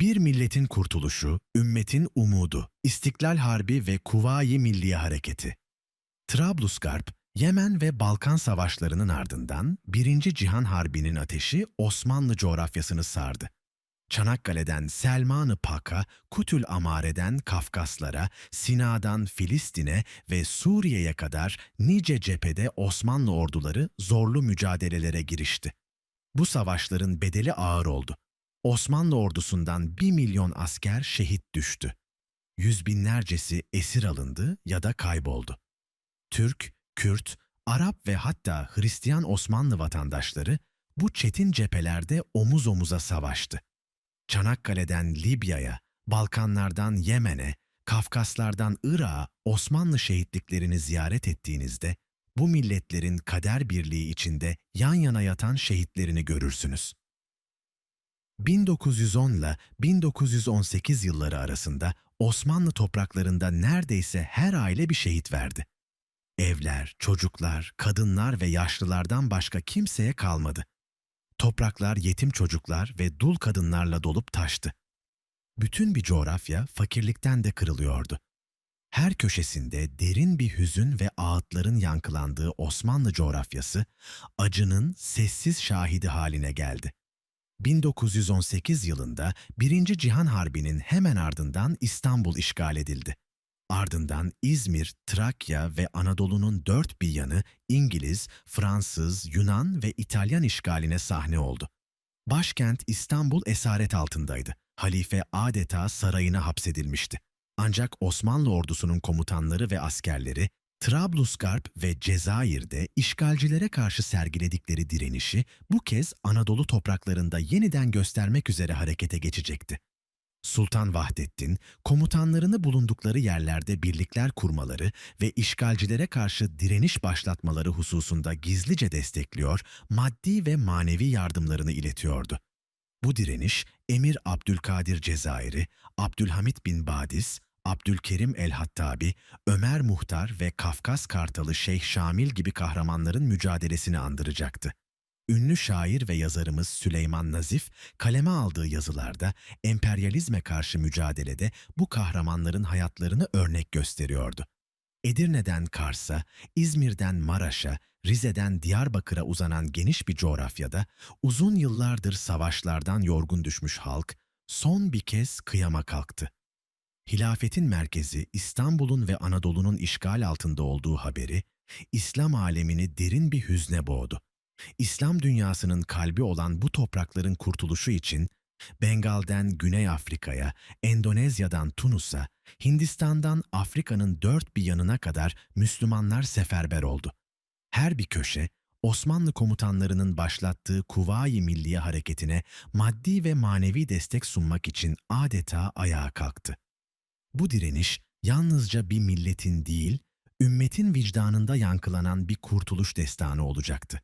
Bir milletin kurtuluşu, ümmetin umudu, İstiklal Harbi ve Kuvayi Milliye Hareketi. Trablusgarp, Yemen ve Balkan savaşlarının ardından Birinci Cihan Harbi'nin ateşi Osmanlı coğrafyasını sardı. Çanakkale'den Selman-ı Pak'a, Kutül Amare'den Kafkaslara, Sina'dan Filistin'e ve Suriye'ye kadar nice cephede Osmanlı orduları zorlu mücadelelere girişti. Bu savaşların bedeli ağır oldu. Osmanlı ordusundan bir milyon asker şehit düştü. Yüz binlercesi esir alındı ya da kayboldu. Türk, Kürt, Arap ve hatta Hristiyan Osmanlı vatandaşları bu çetin cephelerde omuz omuza savaştı. Çanakkale'den Libya'ya, Balkanlardan Yemen'e, Kafkaslardan Irak'a Osmanlı şehitliklerini ziyaret ettiğinizde bu milletlerin kader birliği içinde yan yana yatan şehitlerini görürsünüz. 1910 ile 1918 yılları arasında Osmanlı topraklarında neredeyse her aile bir şehit verdi. Evler, çocuklar, kadınlar ve yaşlılardan başka kimseye kalmadı. Topraklar yetim çocuklar ve dul kadınlarla dolup taştı. Bütün bir coğrafya fakirlikten de kırılıyordu. Her köşesinde derin bir hüzün ve ağıtların yankılandığı Osmanlı coğrafyası acının sessiz şahidi haline geldi. 1918 yılında Birinci Cihan Harbi'nin hemen ardından İstanbul işgal edildi. Ardından İzmir, Trakya ve Anadolu'nun dört bir yanı İngiliz, Fransız, Yunan ve İtalyan işgaline sahne oldu. Başkent İstanbul esaret altındaydı. Halife adeta sarayına hapsedilmişti. Ancak Osmanlı ordusunun komutanları ve askerleri Trablusgarp ve Cezayir'de işgalcilere karşı sergiledikleri direnişi bu kez Anadolu topraklarında yeniden göstermek üzere harekete geçecekti. Sultan Vahdettin, komutanlarını bulundukları yerlerde birlikler kurmaları ve işgalcilere karşı direniş başlatmaları hususunda gizlice destekliyor, maddi ve manevi yardımlarını iletiyordu. Bu direniş, Emir Abdülkadir Cezayir'i, Abdülhamit bin Badis, Abdülkerim el-Hattabi, Ömer Muhtar ve Kafkas Kartalı Şeyh Şamil gibi kahramanların mücadelesini andıracaktı. Ünlü şair ve yazarımız Süleyman Nazif, kaleme aldığı yazılarda emperyalizme karşı mücadelede bu kahramanların hayatlarını örnek gösteriyordu. Edirne'den Kars'a, İzmir'den Maraş'a, Rize'den Diyarbakır'a uzanan geniş bir coğrafyada uzun yıllardır savaşlardan yorgun düşmüş halk son bir kez kıyama kalktı. Hilafetin merkezi İstanbul'un ve Anadolu'nun işgal altında olduğu haberi İslam alemini derin bir hüzne boğdu. İslam dünyasının kalbi olan bu toprakların kurtuluşu için Bengal'den Güney Afrika'ya, Endonezya'dan Tunus'a, Hindistan'dan Afrika'nın dört bir yanına kadar Müslümanlar seferber oldu. Her bir köşe, Osmanlı komutanlarının başlattığı Kuvayi Milliye hareketine maddi ve manevi destek sunmak için adeta ayağa kalktı. Bu direniş yalnızca bir milletin değil, ümmetin vicdanında yankılanan bir kurtuluş destanı olacaktı.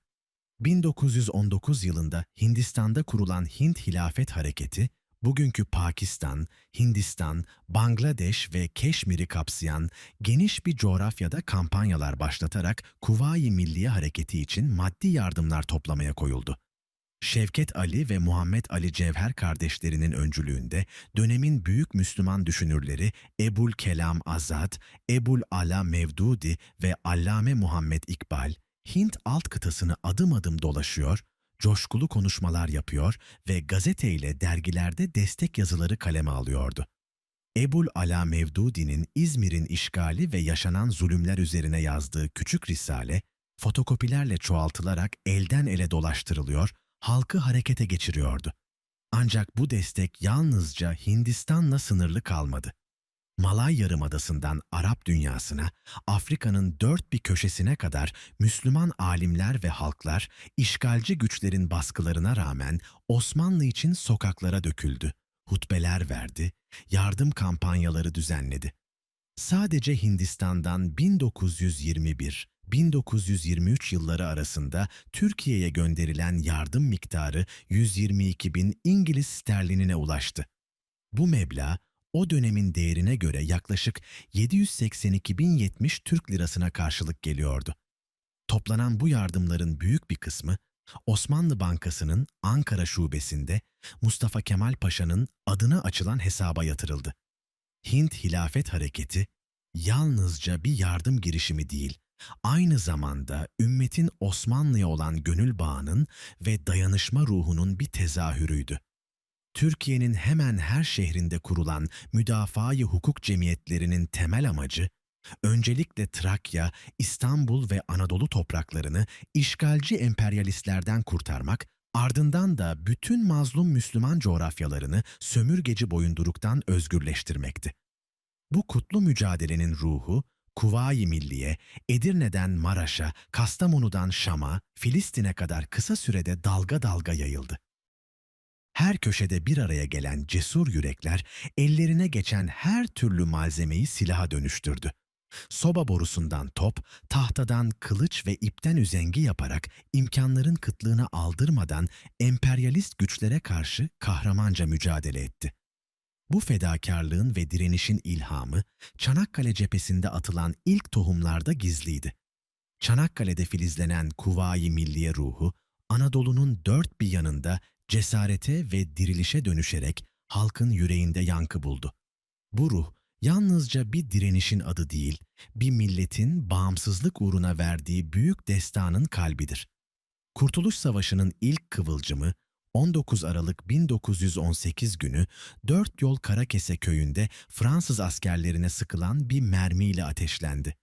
1919 yılında Hindistan'da kurulan Hint Hilafet Hareketi, bugünkü Pakistan, Hindistan, Bangladeş ve Keşmir'i kapsayan geniş bir coğrafyada kampanyalar başlatarak Kuvayi Milliye Hareketi için maddi yardımlar toplamaya koyuldu. Şevket Ali ve Muhammed Ali Cevher kardeşlerinin öncülüğünde dönemin büyük Müslüman düşünürleri Ebul Kelam Azad, Ebul Ala Mevdudi ve Allame Muhammed İkbal, Hint alt kıtasını adım adım dolaşıyor, coşkulu konuşmalar yapıyor ve gazeteyle dergilerde destek yazıları kaleme alıyordu. Ebul Ala Mevdudi'nin İzmir'in işgali ve yaşanan zulümler üzerine yazdığı küçük risale, fotokopilerle çoğaltılarak elden ele dolaştırılıyor, halkı harekete geçiriyordu. Ancak bu destek yalnızca Hindistan'la sınırlı kalmadı. Malay Yarımadası'ndan Arap dünyasına, Afrika'nın dört bir köşesine kadar Müslüman alimler ve halklar işgalci güçlerin baskılarına rağmen Osmanlı için sokaklara döküldü, hutbeler verdi, yardım kampanyaları düzenledi. Sadece Hindistan'dan 1921 1923 yılları arasında Türkiye'ye gönderilen yardım miktarı 122 bin İngiliz sterlinine ulaştı. Bu meblağ o dönemin değerine göre yaklaşık 782.070 Türk lirasına karşılık geliyordu. Toplanan bu yardımların büyük bir kısmı Osmanlı Bankası'nın Ankara şubesinde Mustafa Kemal Paşa'nın adına açılan hesaba yatırıldı. Hint Hilafet Hareketi yalnızca bir yardım girişimi değil, aynı zamanda ümmetin Osmanlı'ya olan gönül bağının ve dayanışma ruhunun bir tezahürüydü. Türkiye'nin hemen her şehrinde kurulan müdafaa-i hukuk cemiyetlerinin temel amacı, öncelikle Trakya, İstanbul ve Anadolu topraklarını işgalci emperyalistlerden kurtarmak, ardından da bütün mazlum Müslüman coğrafyalarını sömürgeci boyunduruktan özgürleştirmekti. Bu kutlu mücadelenin ruhu, Kuvayi Milliye, Edirne'den Maraş'a, Kastamonu'dan Şam'a, Filistin'e kadar kısa sürede dalga dalga yayıldı. Her köşede bir araya gelen cesur yürekler ellerine geçen her türlü malzemeyi silaha dönüştürdü. Soba borusundan top, tahtadan kılıç ve ipten üzengi yaparak imkanların kıtlığına aldırmadan emperyalist güçlere karşı kahramanca mücadele etti. Bu fedakarlığın ve direnişin ilhamı Çanakkale cephesinde atılan ilk tohumlarda gizliydi. Çanakkale'de filizlenen Kuvayi Milliye ruhu, Anadolu'nun dört bir yanında cesarete ve dirilişe dönüşerek halkın yüreğinde yankı buldu. Bu ruh yalnızca bir direnişin adı değil, bir milletin bağımsızlık uğruna verdiği büyük destanın kalbidir. Kurtuluş Savaşı'nın ilk kıvılcımı 19 Aralık 1918 günü Dört Yol Karakese köyünde Fransız askerlerine sıkılan bir mermiyle ateşlendi.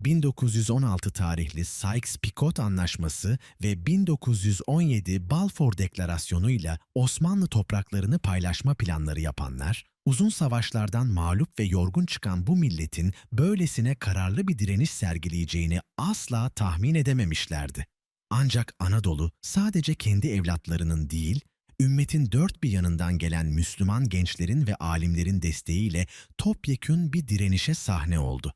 1916 tarihli Sykes-Picot Anlaşması ve 1917 Balfour Deklarasyonu ile Osmanlı topraklarını paylaşma planları yapanlar, uzun savaşlardan mağlup ve yorgun çıkan bu milletin böylesine kararlı bir direniş sergileyeceğini asla tahmin edememişlerdi. Ancak Anadolu sadece kendi evlatlarının değil, ümmetin dört bir yanından gelen Müslüman gençlerin ve alimlerin desteğiyle topyekün bir direnişe sahne oldu.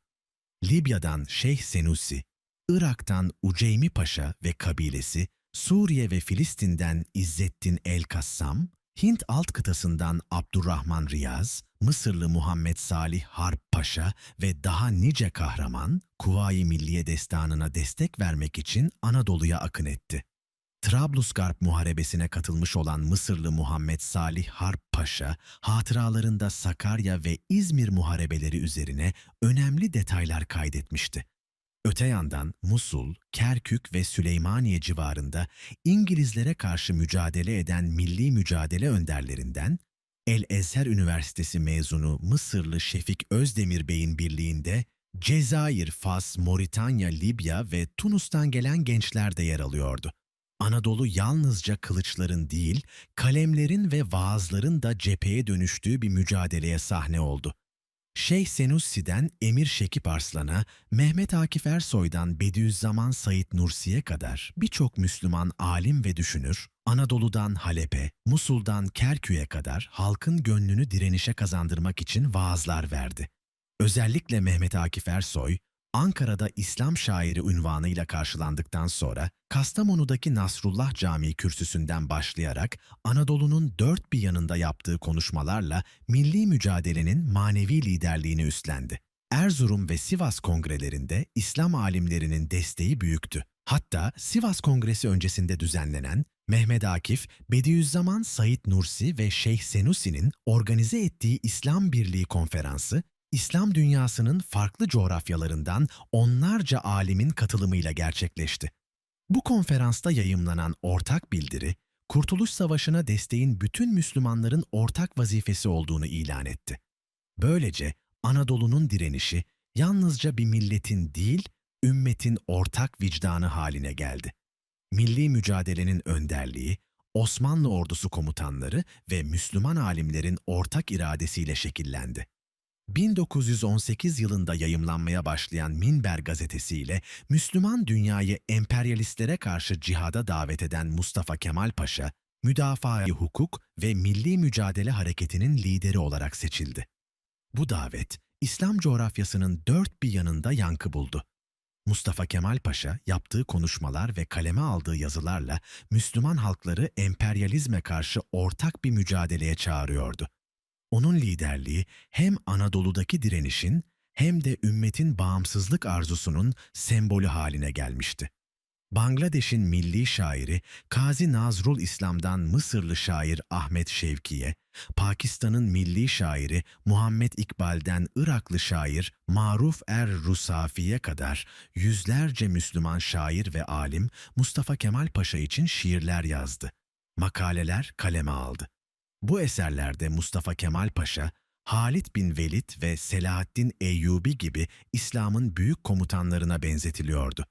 Libya'dan Şeyh Senusi, Irak'tan Uceymi Paşa ve kabilesi, Suriye ve Filistin'den İzzettin El-Kassam, Hint alt kıtasından Abdurrahman Riyaz, Mısırlı Muhammed Salih Harp Paşa ve daha nice kahraman, Kuvayi Milliye Destanı'na destek vermek için Anadolu'ya akın etti. Trablusgarp Muharebesi'ne katılmış olan Mısırlı Muhammed Salih Harp Paşa, hatıralarında Sakarya ve İzmir muharebeleri üzerine önemli detaylar kaydetmişti. Öte yandan Musul, Kerkük ve Süleymaniye civarında İngilizlere karşı mücadele eden milli mücadele önderlerinden, El Ezher Üniversitesi mezunu Mısırlı Şefik Özdemir Bey'in birliğinde Cezayir, Fas, Moritanya, Libya ve Tunus'tan gelen gençler de yer alıyordu. Anadolu yalnızca kılıçların değil, kalemlerin ve vaazların da cepheye dönüştüğü bir mücadeleye sahne oldu. Şeyh Senussi'den Emir Şekip Arslan'a, Mehmet Akif Ersoy'dan Bediüzzaman Said Nursi'ye kadar birçok Müslüman alim ve düşünür, Anadolu'dan Halep'e, Musul'dan Kerkük'e kadar halkın gönlünü direnişe kazandırmak için vaazlar verdi. Özellikle Mehmet Akif Ersoy, Ankara'da İslam şairi unvanıyla karşılandıktan sonra Kastamonu'daki Nasrullah Camii kürsüsünden başlayarak Anadolu'nun dört bir yanında yaptığı konuşmalarla milli mücadelenin manevi liderliğini üstlendi. Erzurum ve Sivas kongrelerinde İslam alimlerinin desteği büyüktü. Hatta Sivas Kongresi öncesinde düzenlenen Mehmet Akif, Bediüzzaman Said Nursi ve Şeyh Senusi'nin organize ettiği İslam Birliği Konferansı İslam dünyasının farklı coğrafyalarından onlarca alimin katılımıyla gerçekleşti. Bu konferansta yayımlanan ortak bildiri, Kurtuluş Savaşı'na desteğin bütün Müslümanların ortak vazifesi olduğunu ilan etti. Böylece Anadolu'nun direnişi yalnızca bir milletin değil, ümmetin ortak vicdanı haline geldi. Milli mücadelenin önderliği, Osmanlı ordusu komutanları ve Müslüman alimlerin ortak iradesiyle şekillendi. 1918 yılında yayımlanmaya başlayan Minber gazetesiyle Müslüman dünyayı emperyalistlere karşı cihada davet eden Mustafa Kemal Paşa, müdafaa hukuk ve milli mücadele hareketinin lideri olarak seçildi. Bu davet, İslam coğrafyasının dört bir yanında yankı buldu. Mustafa Kemal Paşa yaptığı konuşmalar ve kaleme aldığı yazılarla Müslüman halkları emperyalizme karşı ortak bir mücadeleye çağırıyordu. Onun liderliği hem Anadolu'daki direnişin hem de ümmetin bağımsızlık arzusunun sembolü haline gelmişti. Bangladeş'in milli şairi Kazi Nazrul İslam'dan Mısırlı şair Ahmet Şevki'ye, Pakistan'ın milli şairi Muhammed İkbal'den Iraklı şair Maruf Er Rusafi'ye kadar yüzlerce Müslüman şair ve alim Mustafa Kemal Paşa için şiirler yazdı. Makaleler kaleme aldı. Bu eserlerde Mustafa Kemal Paşa, Halit bin Velid ve Selahaddin Eyyubi gibi İslam'ın büyük komutanlarına benzetiliyordu.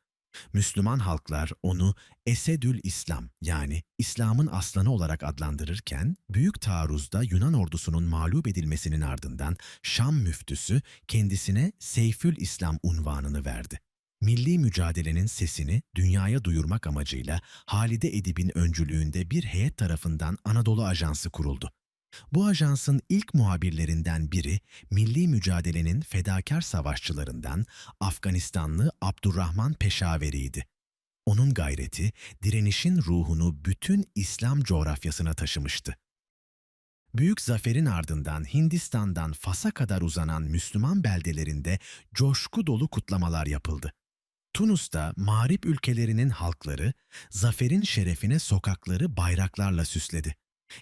Müslüman halklar onu Esedül İslam yani İslam'ın aslanı olarak adlandırırken büyük taarruzda Yunan ordusunun mağlup edilmesinin ardından Şam müftüsü kendisine Seyfül İslam unvanını verdi. Milli mücadelenin sesini dünyaya duyurmak amacıyla Halide Edip'in öncülüğünde bir heyet tarafından Anadolu Ajansı kuruldu. Bu ajansın ilk muhabirlerinden biri milli mücadelenin fedakar savaşçılarından Afganistanlı Abdurrahman Peşaveri'ydi. Onun gayreti direnişin ruhunu bütün İslam coğrafyasına taşımıştı. Büyük zaferin ardından Hindistan'dan Fas'a kadar uzanan Müslüman beldelerinde coşku dolu kutlamalar yapıldı. Tunus'ta mağrip ülkelerinin halkları zaferin şerefine sokakları bayraklarla süsledi.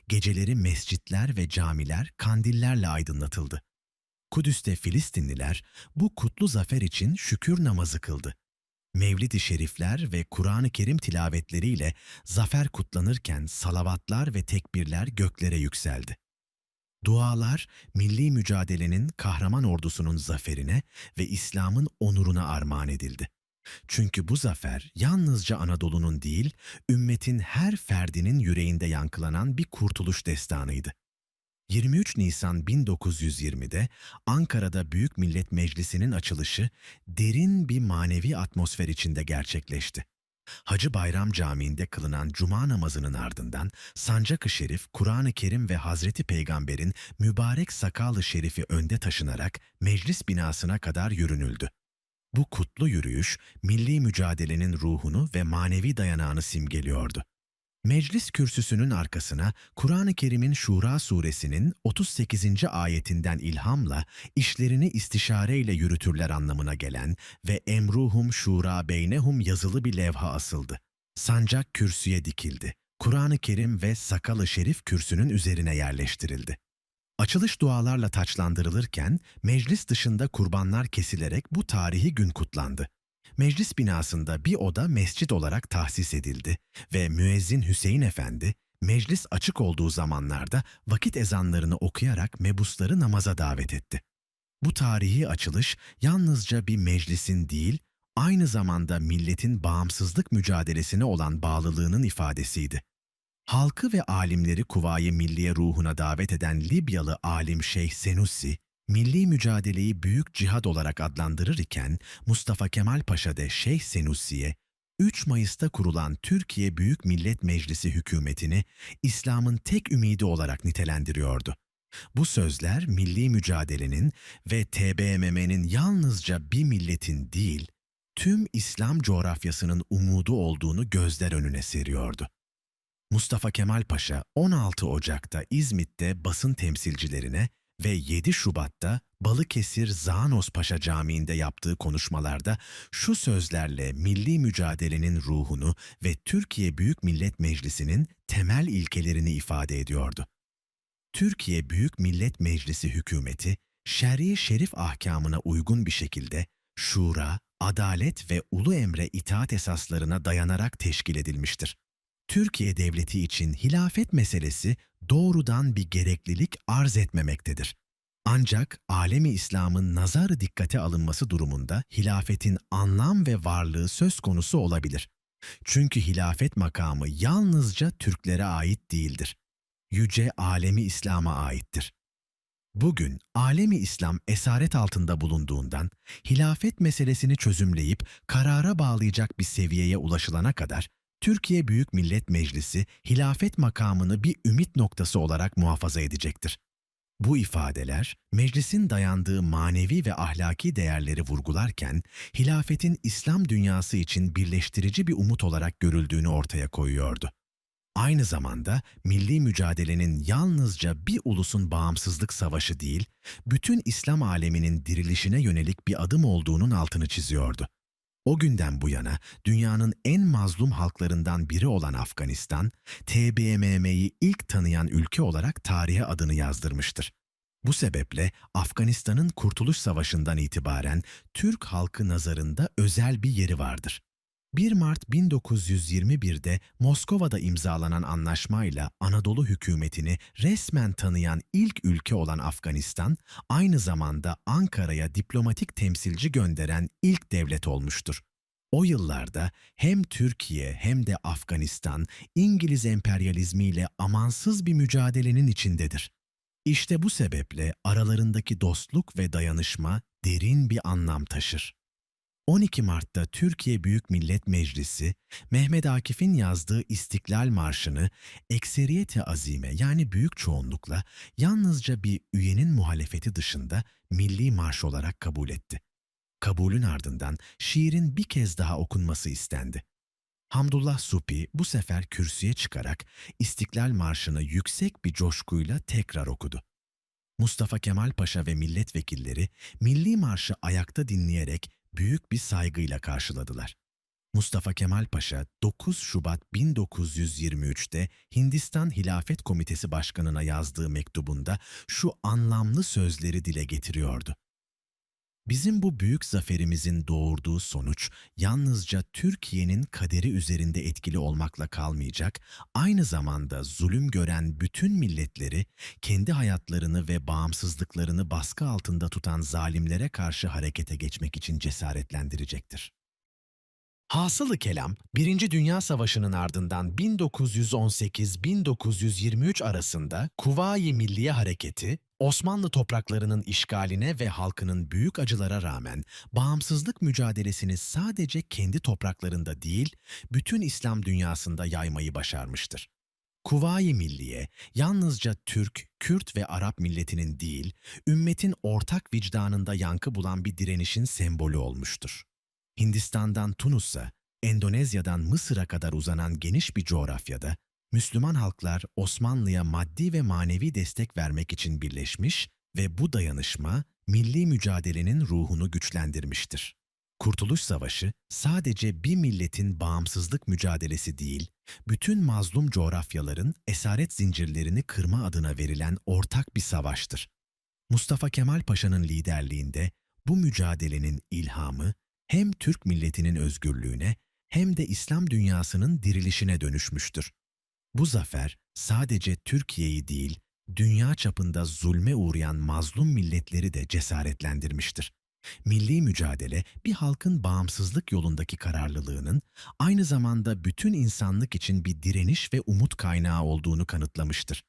Geceleri mescitler ve camiler kandillerle aydınlatıldı. Kudüs'te Filistinliler bu kutlu zafer için şükür namazı kıldı. Mevlid-i Şerifler ve Kur'an-ı Kerim tilavetleriyle zafer kutlanırken salavatlar ve tekbirler göklere yükseldi. Dualar, milli mücadelenin kahraman ordusunun zaferine ve İslam'ın onuruna armağan edildi. Çünkü bu zafer yalnızca Anadolu'nun değil, ümmetin her ferdinin yüreğinde yankılanan bir kurtuluş destanıydı. 23 Nisan 1920'de Ankara'da Büyük Millet Meclisi'nin açılışı derin bir manevi atmosfer içinde gerçekleşti. Hacı Bayram Camii'nde kılınan cuma namazının ardından Sancak-ı Şerif, Kur'an-ı Kerim ve Hazreti Peygamber'in mübarek sakalı şerifi önde taşınarak meclis binasına kadar yürünüldü. Bu kutlu yürüyüş, milli mücadelenin ruhunu ve manevi dayanağını simgeliyordu. Meclis kürsüsünün arkasına Kur'an-ı Kerim'in Şura suresinin 38. ayetinden ilhamla işlerini istişareyle yürütürler anlamına gelen ve emruhum şura beynehum yazılı bir levha asıldı. Sancak kürsüye dikildi. Kur'an-ı Kerim ve sakalı şerif kürsünün üzerine yerleştirildi. Açılış dualarla taçlandırılırken meclis dışında kurbanlar kesilerek bu tarihi gün kutlandı. Meclis binasında bir oda mescit olarak tahsis edildi ve müezzin Hüseyin Efendi, meclis açık olduğu zamanlarda vakit ezanlarını okuyarak mebusları namaza davet etti. Bu tarihi açılış yalnızca bir meclisin değil, aynı zamanda milletin bağımsızlık mücadelesine olan bağlılığının ifadesiydi. Halkı ve alimleri Kuvayi Milliye ruhuna davet eden Libyalı alim Şeyh Senussi, milli mücadeleyi büyük cihad olarak adlandırır iken Mustafa Kemal Paşa de Şeyh Senussi'ye 3 Mayıs'ta kurulan Türkiye Büyük Millet Meclisi hükümetini İslam'ın tek ümidi olarak nitelendiriyordu. Bu sözler milli mücadelenin ve TBMM'nin yalnızca bir milletin değil, tüm İslam coğrafyasının umudu olduğunu gözler önüne seriyordu. Mustafa Kemal Paşa 16 Ocak'ta İzmit'te basın temsilcilerine ve 7 Şubat'ta Balıkesir Zanos Paşa Camii'nde yaptığı konuşmalarda şu sözlerle milli mücadelenin ruhunu ve Türkiye Büyük Millet Meclisi'nin temel ilkelerini ifade ediyordu. Türkiye Büyük Millet Meclisi hükümeti, şer'i şerif ahkamına uygun bir şekilde şura, adalet ve ulu emre itaat esaslarına dayanarak teşkil edilmiştir. Türkiye Devleti için hilafet meselesi doğrudan bir gereklilik arz etmemektedir. Ancak alemi İslam'ın nazarı dikkate alınması durumunda hilafetin anlam ve varlığı söz konusu olabilir. Çünkü hilafet makamı yalnızca Türklere ait değildir. Yüce alemi İslam'a aittir. Bugün alemi İslam esaret altında bulunduğundan hilafet meselesini çözümleyip karara bağlayacak bir seviyeye ulaşılana kadar Türkiye Büyük Millet Meclisi hilafet makamını bir ümit noktası olarak muhafaza edecektir. Bu ifadeler, meclisin dayandığı manevi ve ahlaki değerleri vurgularken, hilafetin İslam dünyası için birleştirici bir umut olarak görüldüğünü ortaya koyuyordu. Aynı zamanda milli mücadelenin yalnızca bir ulusun bağımsızlık savaşı değil, bütün İslam aleminin dirilişine yönelik bir adım olduğunun altını çiziyordu. O günden bu yana dünyanın en mazlum halklarından biri olan Afganistan, TBMM'yi ilk tanıyan ülke olarak tarihe adını yazdırmıştır. Bu sebeple Afganistan'ın Kurtuluş Savaşı'ndan itibaren Türk halkı nazarında özel bir yeri vardır. 1 Mart 1921'de Moskova'da imzalanan anlaşmayla Anadolu hükümetini resmen tanıyan ilk ülke olan Afganistan, aynı zamanda Ankara'ya diplomatik temsilci gönderen ilk devlet olmuştur. O yıllarda hem Türkiye hem de Afganistan İngiliz emperyalizmiyle amansız bir mücadelenin içindedir. İşte bu sebeple aralarındaki dostluk ve dayanışma derin bir anlam taşır. 12 Mart'ta Türkiye Büyük Millet Meclisi, Mehmet Akif'in yazdığı İstiklal Marşı'nı ekseriyete azime yani büyük çoğunlukla yalnızca bir üyenin muhalefeti dışında milli marş olarak kabul etti. Kabulün ardından şiirin bir kez daha okunması istendi. Hamdullah Supi bu sefer kürsüye çıkarak İstiklal Marşı'nı yüksek bir coşkuyla tekrar okudu. Mustafa Kemal Paşa ve milletvekilleri Milli Marşı ayakta dinleyerek büyük bir saygıyla karşıladılar. Mustafa Kemal Paşa 9 Şubat 1923'te Hindistan Hilafet Komitesi Başkanı'na yazdığı mektubunda şu anlamlı sözleri dile getiriyordu. Bizim bu büyük zaferimizin doğurduğu sonuç yalnızca Türkiye'nin kaderi üzerinde etkili olmakla kalmayacak, aynı zamanda zulüm gören bütün milletleri kendi hayatlarını ve bağımsızlıklarını baskı altında tutan zalimlere karşı harekete geçmek için cesaretlendirecektir. Hasılı kelam, Birinci Dünya Savaşı'nın ardından 1918-1923 arasında Kuvayi Milliye Hareketi, Osmanlı topraklarının işgaline ve halkının büyük acılara rağmen bağımsızlık mücadelesini sadece kendi topraklarında değil, bütün İslam dünyasında yaymayı başarmıştır. Kuvayi Milliye, yalnızca Türk, Kürt ve Arap milletinin değil, ümmetin ortak vicdanında yankı bulan bir direnişin sembolü olmuştur. Hindistan'dan Tunus'a, Endonezya'dan Mısır'a kadar uzanan geniş bir coğrafyada Müslüman halklar Osmanlı'ya maddi ve manevi destek vermek için birleşmiş ve bu dayanışma milli mücadelenin ruhunu güçlendirmiştir. Kurtuluş Savaşı sadece bir milletin bağımsızlık mücadelesi değil, bütün mazlum coğrafyaların esaret zincirlerini kırma adına verilen ortak bir savaştır. Mustafa Kemal Paşa'nın liderliğinde bu mücadelenin ilhamı hem Türk milletinin özgürlüğüne hem de İslam dünyasının dirilişine dönüşmüştür. Bu zafer sadece Türkiye'yi değil, dünya çapında zulme uğrayan mazlum milletleri de cesaretlendirmiştir. Milli mücadele bir halkın bağımsızlık yolundaki kararlılığının aynı zamanda bütün insanlık için bir direniş ve umut kaynağı olduğunu kanıtlamıştır.